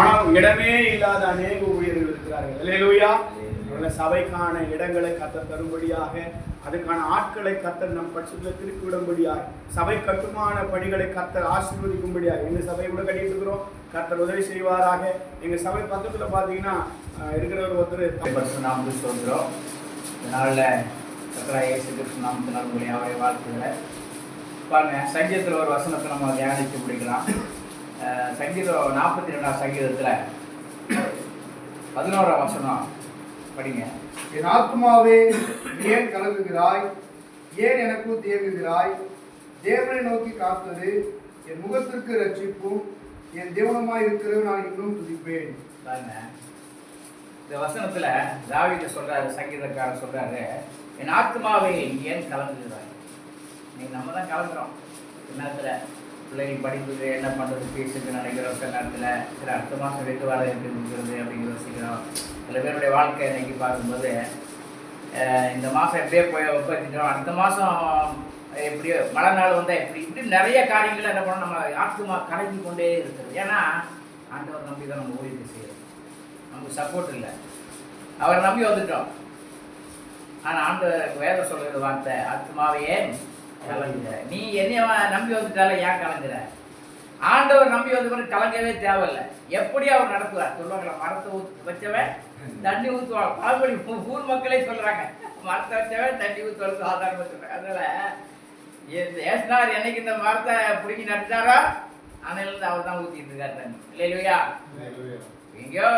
ஆனால் இடமே இல்லாத அநேக ஊழியர்கள் இருக்கிறார்கள். அல்லேலூயா. சபைக்கான இடங்களை கத்த தரும்படியாக அதுக்கான ஆட்களை கத்தர் நம் பட்சத்தில் திருப்பி விடும்படியாக சபை கட்டுமான பணிகளை கத்தர் ஆசீர்வதிக்கும்படியாக எங்கள் சபை கூட கட்டிட்டு இருக்கிறோம். கத்தர் உதவி செய்வாராக. எங்கள் சபை பக்கத்தில் பார்த்தீங்கன்னா இருக்கிறவர் ஒருத்தர். நாம் சொல்கிறோம் இதனால் கத்தரா இயேசு கிறிஸ்து நாமத்தினால் உங்களை அவரை வாழ்த்துகிறேன். பாருங்க சங்கீதத்தில் ஒரு வசனத்தை நம்ம தியானித்து முடிக்கலாம் சங்கீதம் நாற்பத்தி ரெண்டாம் சங்கீதத்தில் பதினோராம் வசனம் படிங்க. என் ஆத்மாவே ஏன் கலங்குகிறாய்? ஏன் எனக்குள் தேங்குகிறாய்? தேவனை நோக்கி காத்தது என் முகத்திற்கு ரட்சிப்பும் என் தேவனமாய் இருக்கிறது நான் இன்னும் துதிப்பேன். இந்த வசனத்துல தாவீது சொல்றாரு சங்கீதக்காரர் சொல்றாரு என் ஆத்மாவை ஏன் கலங்குகிறாய்? நீ நம்ம தான் கலங்குறோம். நேரத்துல பிள்ளைகள் படிப்புக்கு என்ன பண்ணுறது ஃபீஸுக்கு நினைக்கிறோம் சில நேரத்தில் சில அடுத்த மாதம் வீட்டு வாடகை இருக்குதுங்கிறது இருக்கிறது அப்படின்னு யோசிக்கிறோம். சில பேருடைய வாழ்க்கை இன்றைக்கி பார்க்கும்போது இந்த மாதம் எப்படியே போய் உட்காந்துட்டோம் அடுத்த மாதம் எப்படியோ மழை நாள் வந்தால் எப்படி? இப்படி நிறைய காரியங்கள் என்ன பண்ணோம் நம்ம ஆத்மா கலங்கி கொண்டே இருக்கிறது. ஏன்னா ஆண்டவர் நம்பி தான் நம்ம ஊழியத்தை செய்யறோம். நமக்கு சப்போர்ட் இல்லை. அவரை நம்பி வந்துட்டோம். ஆனால் ஆண்டு வேதம் சொல்கிற வார்த்தை ஆத்மாவை ஏன் கலங்குற. நீ என்னைய நம்பி வந்துட்டால ஏன் கலங்குற? ஆண்டவர் நம்பி வந்த பிறகு கலங்கவே தேவையில்லை. எப்படி அவர் நடத்துவார்? சொல்லுவாங்களா மரத்தை ஊத்து வச்சவன் தண்ணி ஊற்றுவாங்க பால்படி ஊர் மக்களே சொல்றாங்க. மரத்தை வச்சவன் தண்ணி ஊற்றுவாரு சாதாரண சொல்றாங்க அதனால ஏசுனார் என்னைக்கு இந்த மரத்தை பிடிங்கி நட்டுட்டாரோ அன்னையிலிருந்து அவர் தான் ஊற்றிட்டு இருக்காரு தண்ணி. இல்லையா எங்கேயோ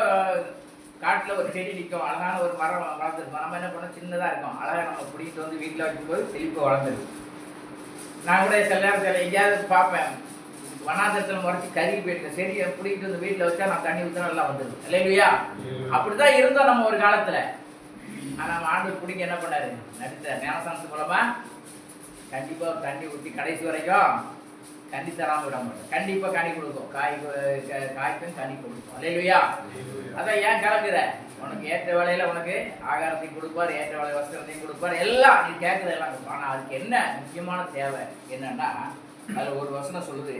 காட்டில் ஒரு செடி நிற்கும் அழகான ஒரு மரம் வளர்ந்துருக்கும். நம்ம என்ன பண்ணோம்? சின்னதாக இருக்கும். அழகாக நம்ம பிடிக்கிட்டு வந்து வீட்டில் வைக்கும்போது செழிப்பு வளர்ந்துருக்கு நான் கூட சில நேரத்தில் எங்கேயாவது பார்ப்பேன். வனாந்தரத்தில் முறைச்சி கருகி போயிட்டு செடியை பிடிக்கிட்டு வந்து வீட்டில் வச்சா நான் தண்ணி ஊற்றினா நல்லா வந்துடும். இல்லையா? அப்படி தான் இருந்தோம் நம்ம ஒரு காலத்தில். ஆனால் ஆண்டு பிடிங்க என்ன பண்ணாரு? நடித்த ஞானசானத்து மூலமா கண்டிப்பாக தண்ணி ஊற்றி கடைசி வரைக்கும் கண்ணி தராம விட மாட்டோம். கண்டிப்பா கனி கொடுக்கும் காய் காய்க்கும் கனி கொடுக்கும் அல்லையா அதான் ஏன் கலங்குற உனக்கு ஏற்ற வேலையில உனக்கு ஆகாரத்தையும் கொடுப்பார் ஏற்ற வேலை வஸ்திரத்தையும் கொடுப்பார். எல்லாம் நீ கேட்கறது எல்லாம் கொடுப்பார். ஆனா அதுக்கு என்ன முக்கியமான தேவை என்னன்னா அதுல ஒரு வசனம் சொல்லுது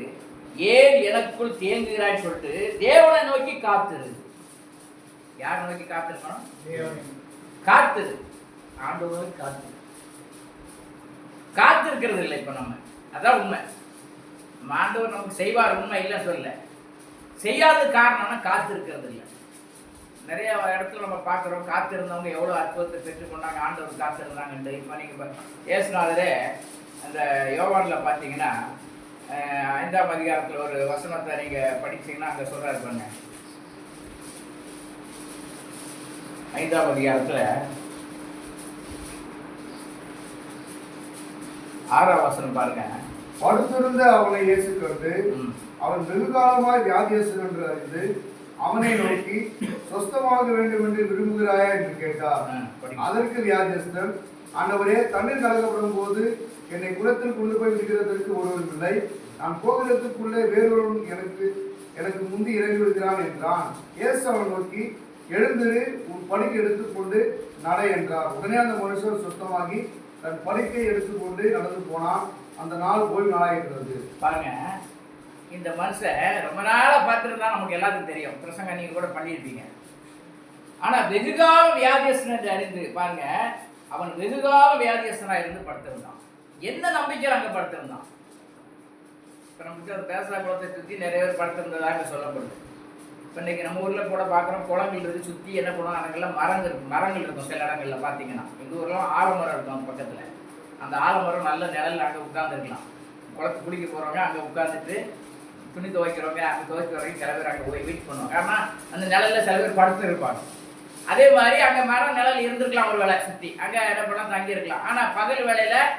ஏன் எனக்குள் தேங்குகிறாய்? சொல்லிட்டு தேவனை நோக்கி காத்துரு. யாரை நோக்கி காத்திருக்கணும்? காத்துரு. ஆண்டவரை காத்துரு. காத்திருக்கிறது இல்லை இப்ப நம்ம. அதான் உண்மை. ஆண்டவர் நமக்கு செய்வார் உண்மை இல்லை சொல்ல செய்யாத காரணம்னா காத்திருக்கிறது இல்லை. நிறைய இடத்துல நம்ம பார்க்குறோம். காத்திருந்தவங்க எவ்வளோ அற்புதத்தை பெற்றுக்கொண்டாங்க ஆண்டவர் காத்திருந்தாங்கன்ட்டு இப்போ நீங்கள் ஏசுநாதரே அந்த யோவானில் பார்த்தீங்கன்னா ஐந்தாம் அதிகாரத்தில் ஒரு வசனத்தை நீங்கள் படிச்சீங்கன்னா அங்கே சொல்கிறாரு பாருங்க. ஐந்தாம் அதிகாரத்தில் ஆறாம் வசனம் பாருங்க. படுத்திருந்த அவனை இயேசு கண்டு ம். அவன் வெகு காலமாய் வியாதியஸ்தன் என்று அறிந்து அவனை நோக்கி சொஸ்தமாக வேண்டும் என்று விரும்புகிறாயா? என்று கேட்டார். அதற்கு வியாதியஸ்தன் ஆண்டவரே தண்ணீர் கலக்கப்படும் போது என்னை குளத்தில் கொண்டு போய் விடுகிறதற்கு ஒருவரும் இல்லை. நான் கோவிலத்துக்குள்ளே வேறொருவன் எனக்கு எனக்கு முந்தி இறங்கி விடுகிறான் என்றான். இயேசு அவன் நோக்கி எழுந்திரு உன் படுக்கை எடுத்துக்கொண்டு நட என்றார். உடனே அந்த மனுஷன் சுத்தமாகி தன் படுக்கை எடுத்துக்கொண்டு நடந்து போனான். அந்த நாள் ஓய்வு நாளாயிருக்கிறது பாருங்க. இந்த மனுஷன் ரொம்ப நாளாக பார்த்துருந்தா நமக்கு எல்லாத்துக்கும் தெரியும். பிரசங்க நீங்க கூட பண்ணியிருப்பீங்க. ஆனால் வெகுகால வியாதியஸ்தன் என்று அறிந்து பாருங்க அவன் வெகுகால வியாதியஸ்தனாக இருந்து படுத்திருந்தான். என்ன நம்பிக்கையில் அங்கே படுத்திருந்தான்? இப்போ நம்ம அந்த பேசா குளத்தை சுற்றி நிறைய பேர் படுத்திருந்ததாக சொல்லப்படுது. இப்போ இன்னைக்கு நம்ம ஊரில் கூட பார்க்குறோம் குளங்கள் இருக்குது சுற்றி என்ன பண்ணுவோம் அங்கெல்லாம் மரங்கள் இருக்கும் மரங்கள் இருக்கும் சில இடங்களில் பார்த்தீங்கன்னா எங்கள் ஊர்லாம் ஆலமரம் இருக்கும் பக்கத்தில். அந்த ஆலமரம் நல்ல நிழல் அங்கே உட்காந்துருக்கலாம் குளத்து குளிக்க போகிறவங்க அங்கே உட்காந்துட்டு துணி துவைக்கிறவங்க அப்படி துவைக்கிறவங்க சில பேர் அங்கே போய் வெயிட் பண்ணுவாங்க ஏன்னா அந்த நிழலில் சில பேர் படுத்து இருப்பாங்க. அதே மாதிரி அங்கே மரம் நிழல் இருந்திருக்கலாம் ஒரு வேலை சுற்றி அங்கே என்ன பண்ணலாம் தங்கியிருக்கலாம். ஆனால் பகல் வேலையில்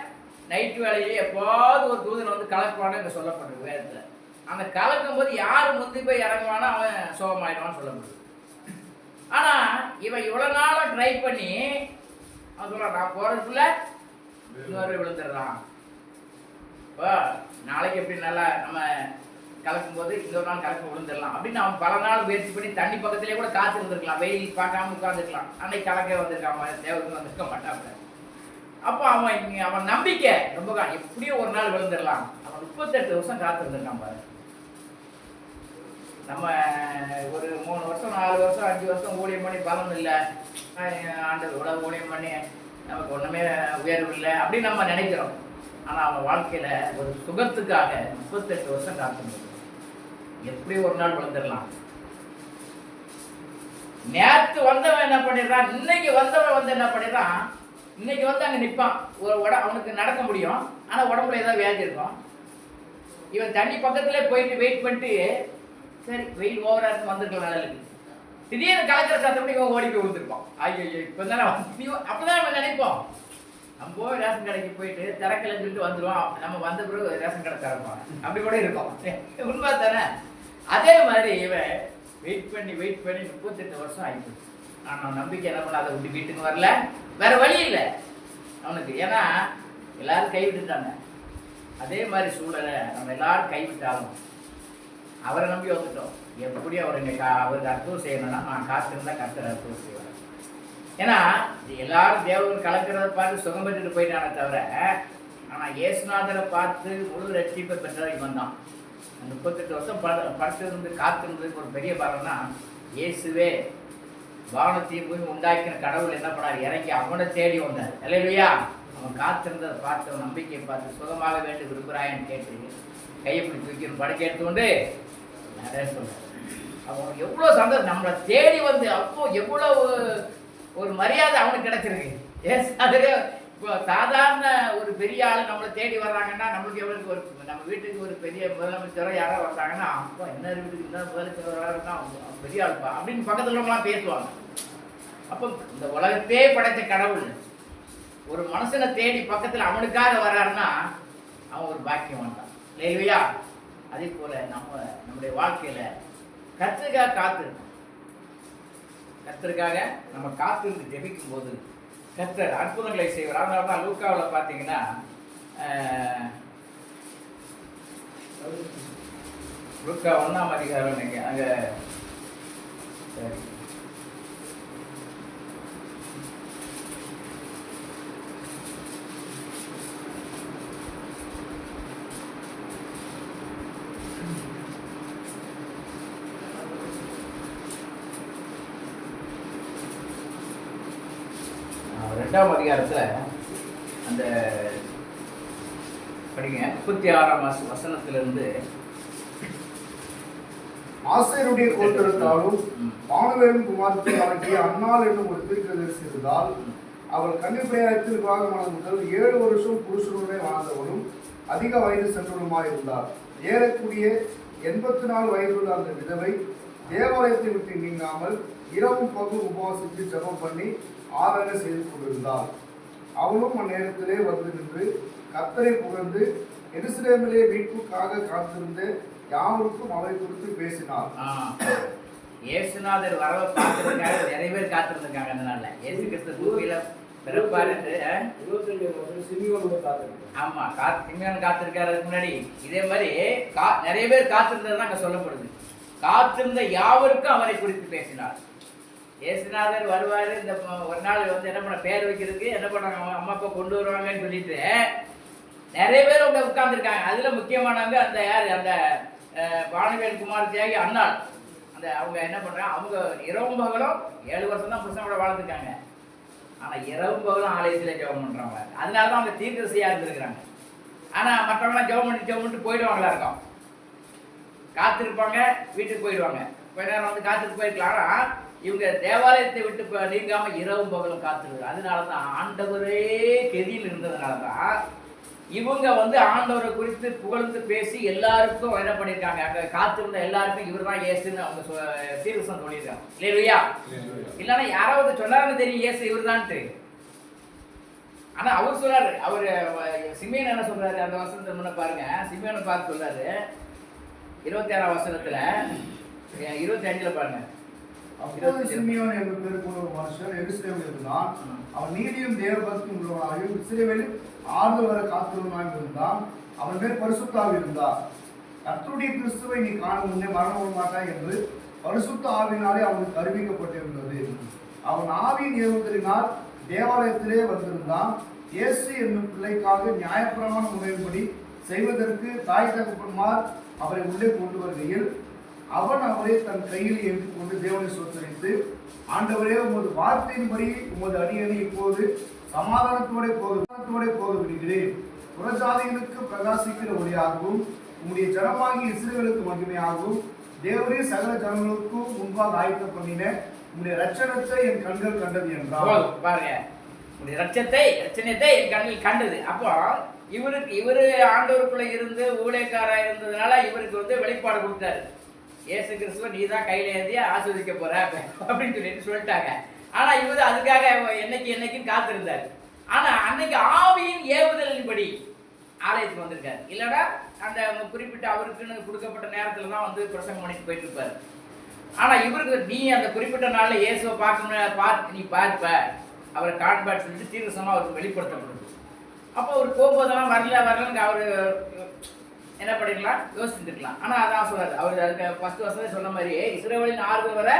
நைட்டு வேலையிலே எப்போது ஒரு தூதன் வந்து கலக்குவான்னு இங்கே சொல்லப்படுது வேதத்தில். அந்த கலக்கும் போது யார் முந்தி போய் இறங்குவானோ அவன் சோகமாயிடுவான்னு சொல்ல முடியும். ஆனால் இவன் இவ்வளோ நாளாக ட்ரை பண்ணி அவன் சொல்கிறான் நான் போகிறதுக்குள்ள இன்னொரு விழுந்துடுறான். இப்போ நாளைக்கு எப்படி நல்லா நம்ம கலக்கும் போது இன்னொரு நாள் கலக்க விழுந்துடலாம். அப்படின்னு அவன் பல நாள் முயற்சி பண்ணி தண்ணி பக்கத்திலே கூட காத்து இருந்திருக்கலாம். வெயில் பார்க்காம உட்காந்துருக்கலாம் அன்னைக்கு கலக்க வந்திருக்கான் தேவருக்கு வந்திருக்க மாட்டான் அப்போ அவன் அவன் நம்பிக்கை ரொம்ப எப்படியும் எப்படியோ ஒரு நாள் விழுந்துடலாம். அவன் முப்பத்தெட்டு வருஷம் காத்து இருந்திருக்கான் பாரு. நம்ம ஒரு மூணு வருஷம் நாலு வருஷம் அஞ்சு வருஷம் ஊழியம் பண்ணி பலன் இல்லை. ஆண்டவர் உடல் ஊழியம் பண்ணி நமக்கு ஒன்றுமே உயர்வு இல்லை அப்படின்னு நம்ம நினைக்கிறோம். ஆனால் அவன் வாழ்க்கையில் ஒரு சுகத்துக்காக முப்பத்தெட்டு வருஷம் காத்திருந்தோம் எப்படி ஒரு நாள் வளர்ந்துடலாம்? நேற்று வந்தவன் என்ன பண்ணிடுறான்? இன்னைக்கு வந்தவன் வந்து என்ன பண்ணிடுறான்? இன்னைக்கு வந்து அங்க நிப்பான். ஒரு உட அவனுக்கு நடக்க முடியும். ஆனா உடம்புல ஏதாவது வியாதி இருக்கும். இவன் தண்ணி பக்கத்துல போயிட்டு வெயிட் பண்ணிட்டு சரி வெயில் ஓவராக இருக்கு வந்திருக்கலாம் திடீர்னு கலக்கிற சத்தப்படி இவன் ஓடி போய் விழுந்திருப்பான். ஐயோ இப்போ தானே அப்போதான் நம்ம நினைப்போம். நம்ம போய் ரேஷன் கடைக்கு போயிட்டு திறக்கலன்னு சொல்லிட்டு வந்துடுவோம் நம்ம வந்த பிறகு ரேஷன் கடை திறப்போம் அப்படி கூட இருக்கும். உண்மை தானே? அதே மாதிரி இவன் வெயிட் பண்ணி வெயிட் பண்ணி முப்பத்தெட்டு வருஷம் ஆயிடுச்சு ஆனால் நம்பிக்கை என்ன பண்ண அதை விட்டு வீட்டுக்கு வரல. வேற வழி இல்லை. அவனுக்கு ஏன்னா எல்லாரும் கைவிட்டுட்டாங்க. அதே மாதிரி சூழலை நம்ம எல்லாரும் கைவிட்டாலும் அவரை நம்பி வந்துட்டோம். எப்படி அவர் இன்னைக்கு அவருக்கு அற்புதம் செய்யணும்னா நான் காத்திருந்தா கர்த்தர் அற்புதம் செய்வார். ஏன்னா இது எல்லாரும் தேவர்கள் கலக்கிறத பார்த்து சுகம் பெற்றுட்டு போயிட்டானே தவிர ஆனால் இயேசுநாதரை பார்த்து முழு ரட்சிப்பை பெற்றவன் இவன் முப்பத்தெட்டு வருஷம் பட படுத்திருந்து காத்திருந்ததுக்கு ஒரு பெரிய பலன்னா இயேசுவே வானத்தையும் போய் உண்டாக்கின கடவுள் என்ன பண்ணார்? இறங்கி அவனை தேடி வந்தார். இல்லையா அவன் காத்திருந்ததை பார்த்து நம்பிக்கையை பார்த்து சுகமாக வேண்டும் விரும்புகிறாயன்னு கேட்டு கையை பிடி தூக்கி படுக்க எடுத்துக்கொண்டு நிறைய சொன்னார் அவன் எவ்வளோ சந்தோஷம். நம்மளை தேடி வந்து அப்போ எவ்வளோ ஒரு மரியாதை அவனுக்கு கிடைச்சிருக்கு. ஏஸ் அதுல இப்போ சாதாரண ஒரு பெரிய ஆள் நம்மளை தேடி வர்றாங்கன்னா நம்மளுக்கு எவ்வளவு ஒரு நம்ம வீட்டுக்கு ஒரு பெரிய முதலமைச்சரோ யாரோ வந்தாங்கன்னா அப்போ என்ன வீட்டுக்கு இந்த முதலமைச்சர் வர்றாருன்னா அவங்க பெரிய ஆள்ப்பா அப்படின்னு பக்கத்தில் உள்ளவங்களாம் பேசுவாங்க. அப்போ இந்த உலகத்தே படைத்த கடவுள் ஒரு மனுஷனை தேடி பக்கத்தில் அவனுக்காக வர்றாருன்னா அவன் ஒரு பாக்கியம் வந்தான் இல்லையா? அதே போல் நம்ம நம்முடைய வாழ்க்கையில் கத்திரிக்காக காத்திருக்கோம் கர்த்தருக்காக நம்ம காத்திருந்து ஜெபிக்கும் போது கத்தர் அற்புதங்களை செய்வார். அதனால தான் லூக்காவில் பார்த்தீங்கன்னா லூக்கா ஒன்றாம் அதிகாரம் அங்கே சரி ஆஹ், ரெண்டாம் அதிகாரத்தில் அந்த படிங்க முப்பத்தி ஆறாம் வச வசனத்திலிருந்து ஆசையருடைய கோத்திரத்தாலும். மாணவரின் குமாரத்தை ஆகிய அன்னாள் என்னும் ஒரு தீர்க்கதரிசி இருந்தால் அவள் கன்னிப்பிரயாயத்தில் விவாகமான முதல் ஏழு வருஷம் புருஷனுடைய வாழ்ந்தவளும் அதிக வயது சென்றவளுமாய் இருந்தார் ஏறக்கூடிய எண்பத்தி நாலு வயதுள்ள அந்த விதவை தேவாலயத்தை விட்டு நீங்காமல் இரவும் பகலும் உபவாசித்து ஜெபம் பண்ணி ஆராதனை செய்து கொண்டிருந்தாள் அவளும் அந்நேரத்திலே வந்து நின்று கத்தரை புகழ்ந்து எருசலேமிலே மீட்புக்காக காத்திருந்த யாவருக்கும் அவரை குறித்து பேசினார். இயேசுநாதர் வரவை பார்க்கறதுக்காக நிறைய பேர் காத்திருந்திருக்காங்க அந்த நாள்ல. இயேசு கிறிஸ்து பூமியில பிறப்பாரு ஆமா காத்து சிம்மியான் காத்திருக்காரு அதுக்கு முன்னாடி. இதே மாதிரி கா நிறைய பேர் காத்திருந்தது தான் அங்க சொல்லப்படுது. காத்திருந்த யாவருக்கும் அவரை குறித்து பேசினார். இயேசுநாதர் வருவாரு. இந்த ஒரு நாள் வந்து என்ன பண்ண பேர் வைக்கிறதுக்கு என்ன பண்ணாங்க அவங்க அம்மா அப்பா கொண்டு வருவாங்கன்னு சொல்லிட்டு நிறைய பேர் அவங்க உட்கார்ந்துருக்காங்க. அதில் முக்கியமானவங்க அந்த யார்? அந்த அஹ், பானுவேல் குமார் தியாகி அண்ணாள் அந்த அவங்க என்ன பண்ணுறாங்க அவங்க இரவும் பகலும் ஏழு வருஷம் தான் புருஷனோட வாழ்ந்துருக்காங்க. ஆனால் இரவும் பகலும் ஆலயத்தில் ஜெபம் பண்ணுறாங்க அதனால தான் அவங்க தீர்க்கரசியாக இருந்திருக்கிறாங்க. ஆனால் மற்றவங்களாம் ஜெபம் பண்ணி ஜெபம் பண்ணிட்டு போயிடுவாங்களா இருக்கும். காத்திருப்பாங்க வீட்டுக்கு போயிடுவாங்க. கொஞ்ச நேரம் வந்து காத்துட்டு போயிருக்கலாம். ஆனால் இவங்க தேவாலயத்தை விட்டு ப- நீங்காம இரவும் பகலும் காத்திருக்காங்க அதனால தான் ஆண்டவரே கெதியில் இருந்ததுனால தான் இவங்க வந்து ஆண்டவரை குறித்து புகழ்ந்து பேசி எல்லாருக்கும் என்ன பண்ணியிருக்காங்க. அங்க காத்திருந்த எல்லாருக்கும் இவர் தான் இயேசுன்னு அவங்க சொ- தீர்வசம் சொல்லியிருக்காங்க. இல்லையா? இல்லைன்னா யாராவது சொன்னாருன்னு தெரியும் இயேசு இவர்தான்ட்டு. ஆனா அவர் சொல்றாரு அவர் சிமியன் என்ன சொல்றாரு? அந்த வசனத்தை முன்ன பாருங்க. சிமியனை பார்த்து சொல்றாரு. இருபத்தி ஆறாம் வசனத்துல இருபத்தி அஞ்சுல பாருங்க. அப்போது சிமியோன் பேர் கூட ஒரு மனுஷன் எருசலேமில் இருந்தான். அவன் நீதியும் தேவபக்தியும் உள்ளவனாயும் இஸ்ரேவேலில் ஆறுதல் வர காத்திருவனாயும் இருந்தான். அவன் மேல் பரிசுத்தாக இருந்தார் கர்த்தருடைய கிறிஸ்துவை நீ காணும் முன்னே மரணம் மாட்டாய் என்று பரிசுத்த ஆவினாலே அவனுக்கு அறிவிக்கப்பட்டிருந்தது. அவன் ஆவியின் ஏவுதலினால் தேவாலயத்திலே வந்திருந்தான். இயேசு என்னும் பிள்ளைக்காக நியாயப்பிரமாண முறைப்படி செய்வதற்கு தாய் தகப்பன்மார் அவரை உள்ளே கொண்டு வருகையில் அவன் அவரே தன் கையில் எடுத்துக்கொண்டு தேவனை சொத்தரித்து ஆண்டவரே உமது வார்த்தையின்படி உமது அடியணை இப்போது சமாதானத்தோட போக போக விடுகிறேன். புறஜாதிகளுக்கு பிரகாசிக்கிற ஒளியாகவும் உம்முடைய ஜனமாகிய இஸ்ரவேலுக்கு மகிமையாகவும் தேவரே சகல ஜனங்களுக்கும் முன்பாக ஆயத்தம் பண்ணின உங்களுடைய ரட்சணத்தை என் கண்கள் கண்டது என்றார். பாருங்க. உடைய ரட்சத்தை ரட்சணத்தை என் கண்ணில் கண்டது. அப்போ இவருக்கு இவரு ஆண்டவருக்குள்ள இருந்து ஊழியக்காரா இருந்ததுனால இவருக்கு வந்து வெளிப்பாடு கொடுத்தாரு. ஏசு கிறிஸ்துவ நீ தான் கையில் ஏந்தி ஆஸ்வதிக்க போற? அப்படின்னு சொல்லிட்டு சொல்லிட்டாங்க. ஆனா இவர் அதுக்காக என்னைக்கு என்னைக்கும் காத்திருந்தார். ஆனா அன்னைக்கு ஆவியின் ஏவுதலின்படி ஆலயத்துக்கு வந்திருக்காரு. இல்லைன்னா அந்த குறிப்பிட்ட அவருக்குன்னு கொடுக்கப்பட்ட நேரத்துல தான் வந்து பிரசங்கம் பண்ணிட்டு போயிட்டு இருப்பாரு. ஆனா இவருக்கு நீ அந்த குறிப்பிட்ட நாள்ல இயேசுவை பார்க்கணும் பார்த்து நீ பார்ப்ப. அவரை காண்பான்னு சொல்லிட்டு தீவிரசமாக அவருக்கு வெளிப்படுத்தப்படுது அப்போ அவர் போகும்போதெல்லாம் வரல வரலன்னு அவரு என்ன பண்ணிக்கலாம் யோசிச்சுருக்கலாம் ஆனா அதான் சொல்றாரு. அவர் அதுக்கு ஃபர்ஸ்ட் வருஷமே சொன்ன மாதிரி இஸ்ரேவலின் ஆர்வம் வர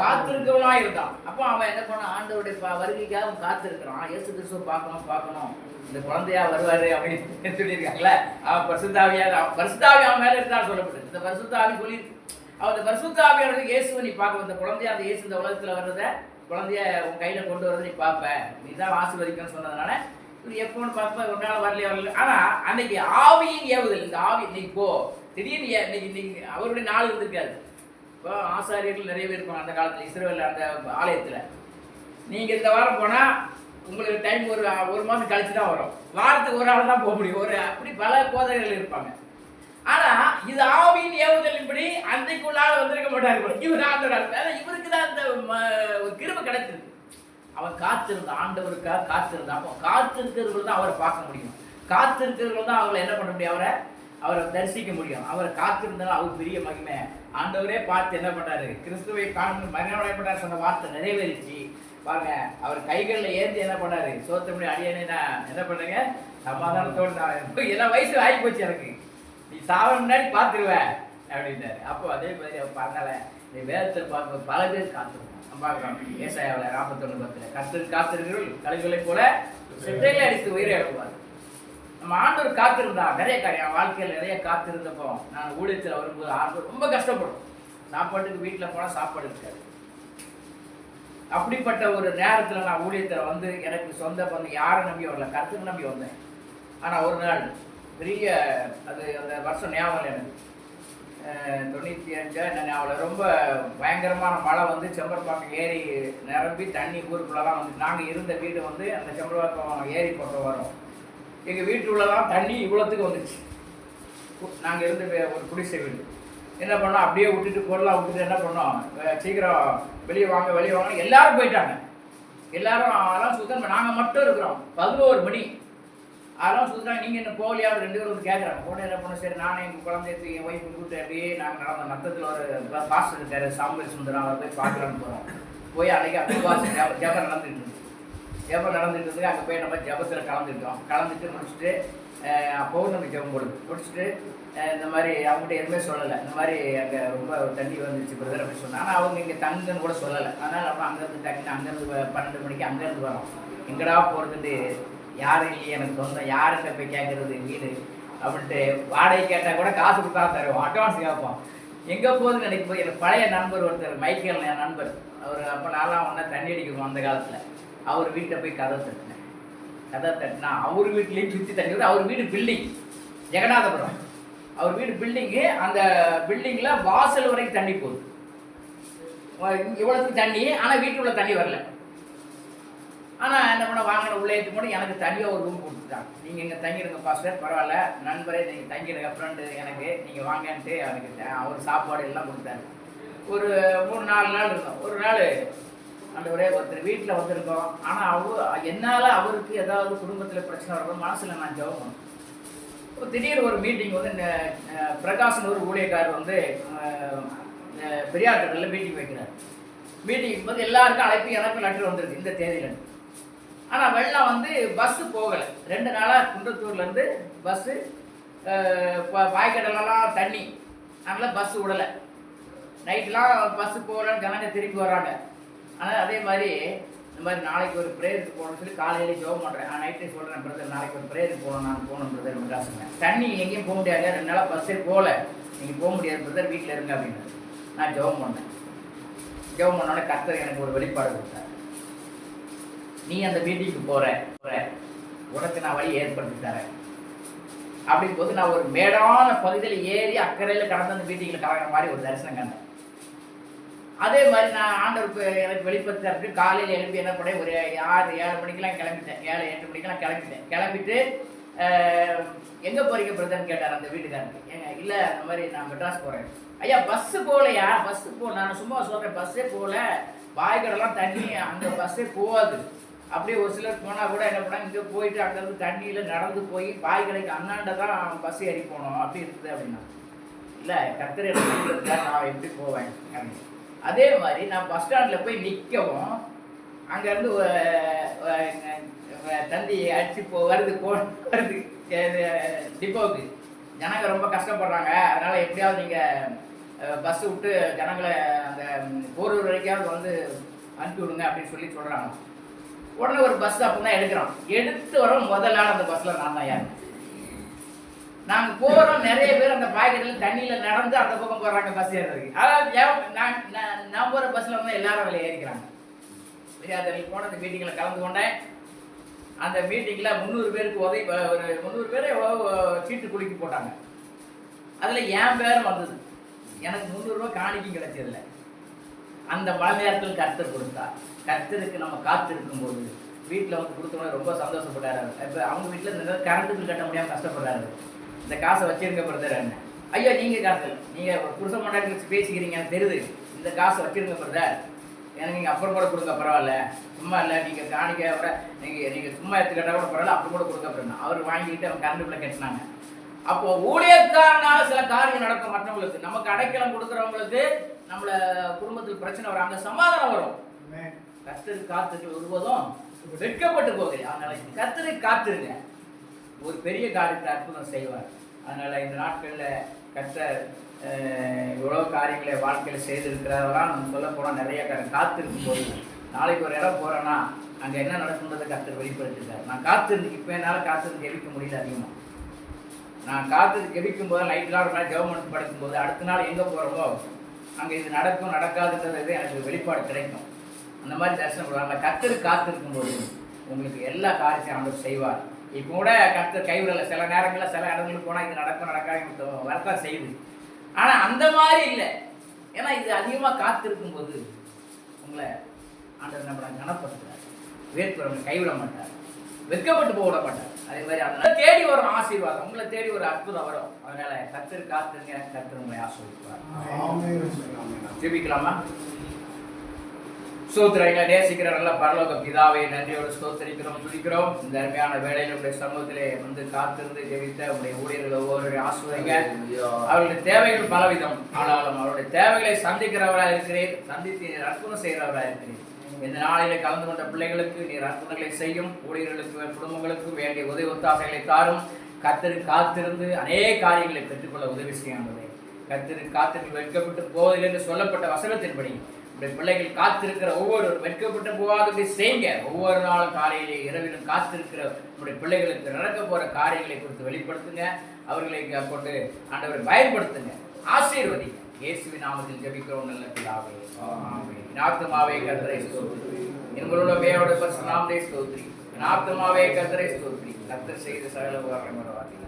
காத்திருக்கவனா இருக்கான் அப்போ அவன் என்ன பண்ண ஆண்டவருடைய வருகைக்காக அவன் காத்திருக்கிறான். இயேசு கிறிஸ்துவ பார்க்கணும் பார்க்கணும். இந்த குழந்தையா வருவாரு அப்படின்னு சொல்லியிருக்காங்கல்ல. அவன் பரிசுத்தாவியாக அவன் பரிசுத்தாவி அவன் மேல இருந்தான் சொல்லப்படுது இந்த பரிசுத்தாவி சொல்லி அவன் இந்த பரிசுத்தாவியானது இயேசுவை நீ பார்க்க இந்த குழந்தையா அந்த இயேசு இந்த உலகத்துல வர்றத குழந்தைய உன் கையில கொண்டு வரதை நீ பார்ப்ப. நீ தான் ஆசீர்வதிக்கணும்னு சொன்னதுனால எப்போன்னு பார்த்தா ஒரு நாள் வரலையே வரல ஆனால் அன்னைக்கு ஆவியின் ஏவுதல். இந்த ஆவி இன்னைக்கு போ. திடீர்னு இன்னைக்கு இன்னைக்கு அவருடைய நாள் இருந்திருக்காது. இப்போ ஆசாரியர்கள் நிறைய பேர் இருப்பாங்க அந்த காலத்தில் இஸ்ரேல் அந்த ஆலயத்தில். நீங்கள் இந்த வாரம் போனால் உங்களுக்கு டைம் ஒரு ஒரு மாதம் கழிச்சு தான் வரும். வாரத்துக்கு ஒரு ஆள் தான் போக முடியும். ஒரு அப்படி பல போதகர்கள் இருப்பாங்க. ஆனால் இது ஆவியின் ஏவுதலின்படி அன்றைக்குள்ளால வந்திருக்க மாட்டார் இவர் ஆண்டவர் இவருக்கு தான் அந்த ம- ஒரு கிடைச்சிருக்கு. அவன் காத்திருந்தான் ஆண்டவருக்காக காத்திருந்தான் அப்போ காத்திருக்கிறவர்கள் தான் அவரை பார்க்க முடியும். காத்திருக்கிறவர்கள் தான் அவங்களை என்ன பண்ண முடியும்? அவரை அவரை தரிசிக்க முடியும். அவரை காத்திருந்தாலும் அவர் பெரிய மகிமை. ஆண்டவரே பார்த்து என்ன பண்ணாரு? கிறிஸ்துவை காணும் மகிழ்ச்சிப்பட்டார் சொன்ன வார்த்தை நிறைவேறிச்சு. பாருங்க அவர் கைகளில் ஏந்தி என்ன பண்ணாரு? சோத்தபடி அடியனே நான் என்ன பண்ணுங்க? சமாதானத்தோடு நான் என்ன வயசு ஆகி போச்சு எனக்கு. நீ சாவ முன்னாடி பார்த்துருவ அப்படின்னாரு. அப்போ அதே மாதிரி அவர் பார்த்தால நீ வேதத்தை பார்க்க பல பேர் காத்துருவோம் நம்ம பார்க்கலாம் ஏசாயாவில் நாற்பத்தொன்று பத்தில் கத்து காத்திருக்கிறவர்கள் கழுகுகளை போல சிட்டையில் அடித்து உயிரை இழப்புவார் நம்ம ஆண்டவர் காத்திருந்தா நிறைய காரியம் என் வாழ்க்கையில் நிறைய காத்திருந்தப்போ நான் ஊழியத்தில் வரும்போது ஆண்டவர் ரொம்ப கஷ்டப்படும் சாப்பாட்டுக்கு வீட்டில் போனால் சாப்பாடு இருக்காது அப்படிப்பட்ட ஒரு நேரத்தில் நான் ஊழியத்தில் வந்து எனக்கு சொந்த பந்தம் யாரை நம்பி வரல கருத்துக்கு நம்பி வந்தேன் ஆனால் ஒரு நாள் பெரிய அது அந்த வருஷம் ஞாபகம் எனக்கு தொண்ணூற்றி அஞ்சா நான் அவளை ரொம்ப பயங்கரமான மழை வந்து செம்பர்பாக்கம் ஏரி நிரம்பி தண்ணி ஊருக்குள்ளலாம் வந்து நாங்கள் இருந்த வீடு வந்து அந்த செம்பர்பாக்கம் ஏரி பக்கம் வரும். எங்கள் வீட்டுக்குள்ளலாம் தண்ணி இவ்வளோத்துக்கு வந்துச்சு. நாங்கள் இருந்த ஒரு குடிசை வீடு. என்ன பண்ணோம்? அப்படியே விட்டுட்டு பொருளாக விட்டுட்டு என்ன பண்ணோம்? சீக்கிரம் வெளியே வாங்க வெளியே வாங்க. எல்லாரும் போயிட்டாங்க. எல்லாரும் அதெல்லாம் சுத்தம் நாங்கள் மட்டும் இருக்கிறோம். பதினோரு மணி. அதெல்லாம் சொல்கிறாங்க நீங்கள் இன்னும் போகலையா? ரெண்டு பேரும் வந்து கேட்குறாங்க போன என்ன பண்ண? சரி நானே எங்கள் குழந்தைக்கு என் ஒய்ஃப் கூப்பிட்டு அப்படியே நாங்கள் நடந்த மத்தத்தில் ஒரு பா- பாஸ்டர் இருக்காரு சாம்பல் சுந்தரம். அவர் போய் பார்க்கலான்னு போகிறோம் போய் அன்றைக்கி அப்படி உபவாசம் ஜப ஜபம் நடந்துட்டு இருந்துச்சு ஜபம் நடந்துட்டு இருந்து அங்கே போய் நம்ம ஜபத்தில் கலந்துட்டோம் கலந்துட்டு முடிச்சுட்டு பௌர்ணமி ஜபம் போடுது. முடிச்சுட்டு இந்த மாதிரி அவங்ககிட்ட எதுவுமே சொல்லலை. இந்த மாதிரி அங்கே ரொம்ப தண்ணி வந்துச்சு பிரதர் அப்படின்னு சொன்னாங்க. ஆனால் அவங்க இங்கே தங்குன்னு கூட சொல்லலை. அதனால் அப்புறம் அங்கேருந்து டக்குன்னு அங்கேருந்து பன்னெண்டு மணிக்கு அங்கேருந்து வரோம். எங்கடா போகிறதுட்டு யாரும் இல்லையே எனக்கு சொந்தம் யார்கிட்ட போய் கேட்குறது வீடு அப்படின்ட்டு வாடகை கேட்டால் கூட காசு கொடுத்தா தருவோம் அட்வான்ஸ் கேட்போம் எங்கே போகுதுன்னு நினைக்கும் போது எனக்கு பழைய நண்பர் ஒருத்தர் மைக்கேல் என் நண்பர். அவர் அப்போ நான்லாம் ஒன்றா தண்ணி அடிக்கணும் அந்த காலத்தில். அவர் வீட்டை போய் கதை தட்டினேன். கதை தட்டினா அவர் வீட்லேயும் சுற்றி தண்ணி அவர் வீடு பில்டிங் ஜெகநாதபுரம். அவர் வீடு பில்டிங்கு அந்த பில்டிங்கில் வாசல் வரைக்கும் தண்ணி போகுது. இவ்வளோத்துக்கு தண்ணி ஆனால் வீட்டுக்குள்ள தண்ணி வரல. ஆனால் என்ன பண்ண வாங்கின உள்ளே கூட எனக்கு தனியாக ஒரு ரூம் கொடுத்துட்டாங்க. நீங்கள் இங்கே தங்கிடுங்க பாஸ்டர். பரவாயில்ல. நண்பரே நீங்கள் தங்கிடுங்க ஃப்ரெண்டு எனக்கு. நீங்கள் வாங்கன்ட்டு எனக்கு அவர் சாப்பாடு எல்லாம் கொடுத்தாரு. ஒரு மூணு நாலு நாள் இருந்தோம் ஒரு நாள் அந்த ஒரே ஒருத்தர் வீட்டில் வந்திருக்கோம். ஆனால் அவர் என்னால் அவருக்கு ஏதாவது குடும்பத்தில் பிரச்சனை வரணும் மனசில் நான் ஜெபம் இப்போ திடீர் ஒரு மீட்டிங் வந்து இந்த அஹ், ஒரு ஊழியக்காரர் வந்து பெரியார் கடலில் மீட்டிங் வைக்கிறார். மீட்டிங் போது எல்லாருக்கும் அழைப்பு எனக்கு லெட்டர் வந்திருக்கு. இந்த தேதியில். ஆனால் வெள்ளம் வந்து பஸ்ஸு போகலை. ரெண்டு நாளாக குன்றத்தூர்லேருந்து பஸ்ஸு வாய்க்கடலாம் தண்ணி. அதனால் பஸ்ஸு விடலை நைட்லாம் பஸ்ஸு போகலன்னு ஜனங்க திரும்பி வராங்க ஆனால் அதே மாதிரி இந்த மாதிரி நாளைக்கு ஒரு ப்ரேயருக்கு போகணும்னு சொல்லி காலையில ஜோம் பண்ணுறேன் நான் நைட்டே சொல்கிறேன் பிரதர் நாளைக்கு ஒரு ப்ரேயருக்கு போகணும் நான் போகணும் பிரதர் மெட்ராஸுங்க தண்ணி எங்கேயும் போக முடியாது. ரெண்டு நாளாக பஸ்ஸே போகல. நீங்கள் போக முடியாது பிரதர் வீட்டில் இருங்க அப்படின்னு. நான் ஜெபம் பண்ணேன். ஜெபம் பண்ணோடனே கர்த்தர் எனக்கு ஒரு வெளிப்பாடு கொடுத்தார். நீ அந்த மீட்டிங்க்கு போகிற போற. உனக்கு நான் வழி ஏற்படுத்தி தரேன். அப்படின் போது நான் ஒரு மேடான பகுதியில் ஏறி அக்கறையில் கடந்து அந்த மீட்டிங்கில் கலக்கிற மாதிரி ஒரு தரிசனம் கண்டேன். அதே மாதிரி நான் ஆண்டவருக்கு எனக்கு வெளிப்படுத்தி காலையில் எழுப்பி என்ன பண்ணேன்? ஒரு ஆறு ஏழு மணிக்கெலாம் கிளம்பிட்டேன். ஏழு எட்டு மணிக்கெல்லாம் கிளம்பிட்டேன். கிளம்பிட்டு எங்கே போகிறீங்க பிரதர்னு கேட்டார் அந்த வீட்டுக்காரருக்கு ஏங்க இல்லை அந்த மாதிரி நான் மெட்ராஸ் போகிறேன் ஐயா பஸ்ஸு போகலையா? பஸ்ஸு போகல நான் சும்மா சொல்கிறேன் பஸ்ஸே போகல. வாய்க்கடெல்லாம் தண்ணி அந்த பஸ்ஸே போகாது. அப்படியே ஒரு சிலர் போனால் கூட என்ன பண்ணாங்க இங்கே போயிட்டு அங்கேருந்து தண்ணியில் நடந்து போய் பாய்கடைக்கு அண்ணாண்ட தான் பஸ் ஏறி போனோம். அப்படி இருக்குது அப்படின்னா. இல்லை கத்திரி நான் எப்படி போவேன்? அதே மாதிரி நான் பஸ் ஸ்டாண்டில் போய் நிற்கவும் அங்கேருந்து தந்தி அடிச்சு போ வருது போ வருது. டிப்போவுக்கு. ஜனங்க ரொம்ப கஷ்டப்படுறாங்க. அதனால் எப்படியாவது நீங்கள் பஸ்ஸு விட்டு ஜனங்களை அந்த போரூர் வரைக்காவது வந்து அனுப்பி விடுங்க அப்படின்னு சொல்லி சொல்கிறாங்க உடனே ஒரு பஸ் அப்போ தான் எடுக்கிறோம் எடுத்து வர முதல் நாள் அந்த பஸ்ஸில் நான் தான் யார்? நாங்கள் போகிறோம் நிறைய பேர் அந்த பாக்கெட்டில் தண்ணியில் நடந்து அந்த பக்கம் போகிறாங்க பஸ் ஏறுறதுக்கு. அதாவது நான் நான் போகிற பஸ்ஸில் வந்து எல்லாரும் அதில் ஏறிக்கிறாங்க. விஜயாதரில் போன அந்த மீட்டிங்கில் கலந்து கொண்டேன். அந்த மீட்டிங்கில் முந்நூறு பேருக்கு உதவி ஒரு முந்நூறு பேர் எவ்வளோ சீட்டு குலுக்கி போட்டாங்க. அதில் என் பேரும் வந்தது. எனக்கு முந்நூறுரூவா காணிக்கும் கிடைச்சதில்ல. அந்த மழை நேரத்தில் கர்த்தர் கொடுத்தார். கர்த்தருக்கு நம்ம காத்திருக்கும் போது வீட்டில் வந்து கொடுத்தவங்க ரொம்ப சந்தோஷப்பட்டாரு இப்போ அவங்க வீட்டில் இந்த கரண்ட் பில் கட்ட முடியாமல் கஷ்டப்படுறாரு இந்த காசை வச்சிருங்க பிரதர் என்ன ஐயா நீங்கள் காசு. நீங்கள் புருஷ மண்டாட்டி பேசிக்கிறீங்க எனக்கு தெரியுது. இந்த காசை வச்சிருங்க பிரதர் எனக்கு நீங்கள் அப்புறம் கூட கொடுக்க பரவாயில்ல. சும்மா இல்லை நீங்கள் காணிக்க விட நீங்கள் நீங்கள் சும்மா எடுத்துக்கிட்டா கூட பரவாயில்ல அப்புறம் கூட கொடுக்க அப்படின்னா அவர் வாங்கிட்டு அவங்க கரண்ட் பில்லை கட்டினாங்க. அப்போ ஊழியக்காரனால சில காரியம் நடக்கும். மற்றவங்களுக்கு நமக்கு அடைக்கலம் கொடுக்குறவங்களுக்கு நம்மள குடும்பத்தில் பிரச்சனை வரும் அங்க சமாதானம் வரும். கர்த்தரு காத்துக்கு ஒருபோதும் வெட்கப்பட்டு போகிறேன் அதனால கர்த்தரை காத்துருங்க. ஒரு பெரிய காரியத்தை அற்புதம் செய்வார். அதனால இந்த நாட்கள்ல கர்த்தர் அஹ், இவ்வளவு காரியங்களை வாழ்க்கையில செய்திருக்கிறதெல்லாம் நம்ம சொல்ல போனா நிறைய காத்திருக்கும் போது நாளைக்கு ஒரு இடம் போறேன்னா அங்க என்ன நடக்குன்றதை கர்த்தர் வெளிப்படுத்திருக்காரு நான் காத்திருந்து இப்போ என்னால் காத்திருந்து ஜெபிக்க முடியல அதிகமா. நான் காத்து ஜெபிக்கும் போது நைட்லாம் ஒரு நாள் கவர்மெண்ட் படிக்கும் போது அடுத்த நாள் எங்கே போகிறோமோ அங்கே இது நடக்கும் நடக்காதுன்றது எனக்கு வெளிப்பாடு கிடைக்கும். அந்த மாதிரி தரிசனம் பண்ணுவாங்க கத்தர் காத்திருக்கும் போது உங்களுக்கு எல்லா காரியத்தையும் ஆண்டவர் செய்வார். இப்போ கூட கத்தர் கைவிடல. சில நேரங்களில் சில இடங்களுக்கு போனால் இது நடக்கும் நடக்காது வரத்தான் செய்யுது. ஆனால் அந்த மாதிரி இல்லை. ஏன்னா இது அதிகமாக காத்திருக்கும் போது உங்களை ஆண்டவர் நம்மளை கனப்படுத்துறார் வேட்புறவங்களை கைவிட மாட்டார். வெட்கப்பட்டு போக விட மாட்டார். அதே மாதிரி அதனால தேடி வரும் ஆசீர்வாதம். உங்களை தேடி ஒரு அற்புதம் வரும். அதனால கத்தர் காத்துருங்க கத்தர் உங்களை ஆசீர்வாதம் ஜெபிக்கலாமா? ஸ்தோத்திரங்களை நேசிக்கிற நல்ல பரலோக பிதாவை நன்றியோடு ஸ்தோத்திரிக்கிறோம் துதிக்கிறோம். இந்த அருமையான வேலையில் உடைய சமூகத்திலே வந்து காத்திருந்து ஜெபித்த உடைய ஊழியர்கள் ஒவ்வொருவரையும் ஆசுவதிங்க அவர்களுடைய தேவைகள் பலவிதம். ஆனாலும் அவருடைய தேவைகளை சந்திக்கிறவராக இருக்கிறேன் சந்தித்து அற்புதம் செய்கிறவராக இருக்கிறேன் இந்த நாளிலே கலந்து கொண்ட பிள்ளைகளுக்கு நீர் அற்புதங்களை செய்யும். ஊழியர்களுக்கு குடும்பங்களுக்கு வேண்டிய உதவி ஒத்தாசைகளை தாரும். கத்தரு காத்திருந்து அநேக காரியங்களை பெற்றுக்கொள்ள உதவி செய்யாமலே கத்திரு காத்திற்கு வெட்கப்பட்டு போவதில் என்று சொல்லப்பட்ட வசனத்தின்படி இப்படி பிள்ளைகள் காத்திருக்கிற ஒவ்வொரு வெட்கப்பட்டு போகாதபடி செய்யுங்க. ஒவ்வொரு நாளும் காலையிலே இரவிலும் காத்திருக்கிற நம்முடைய பிள்ளைகளுக்கு நடக்க போற காரியங்களை குறித்து வெளிப்படுத்துங்க. அவர்களை கொண்டு ஆண்டவரை பயன்படுத்துங்க. ஆசீர்வதிங்க. இயேசுவின் நாமத்தில் ஜபிக்கிறோம். நல்ல பிள்ளாவே நாத்துமாவே கத்தரை ஸ்தோத்ரி எங்களோட வேரோட பரிசு நாமத்தை ஸ்தோத்திரி. நாத்துமாவே கத்தரை ஸ்தோத்திரி. கத்தர் செய்த சகல உபகாரங்கள்